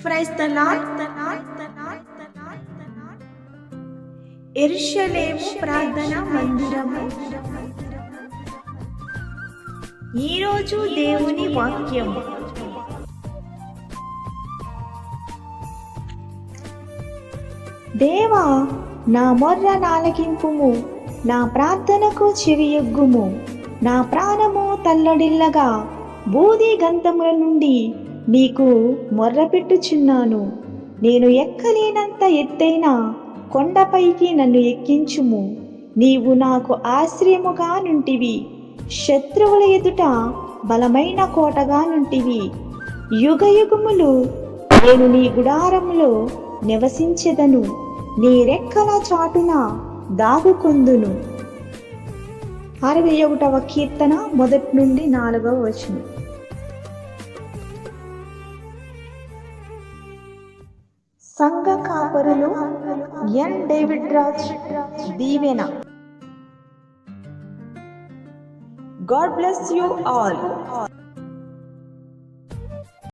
Praise the lord ఎరుషలేము ప్రార్థన మందిరము ఈరోజు దేవుని వాక్యము దేవా నా మొర్ర నాలకింపుము నా ప్రార్థనకు చెవియొగ్గుము నా ప్రాణము తల్లడిల్లగా బూది గంతముల నుండి నీకు మొర్రపెట్టుచున్నాను నేను ఎక్కలేనంత ఎత్తైన కొండపైకి నన్ను ఎక్కించుము. నీవు నాకు ఆశ్రయముగా నుంటివి. శత్రువుల ఎదుట బలమైన కోటగా నుంటివి. యుగ యుగములు నేను నీ గుడారములో నివసించెదను. నీ రెక్కల చాటున దాగుకొందును అరవై ఒకటవ కీర్తన మొదటి నుండి నాలుగవ వచనం. సంఘ కాపరులు N David Raj Deevena. God bless you all.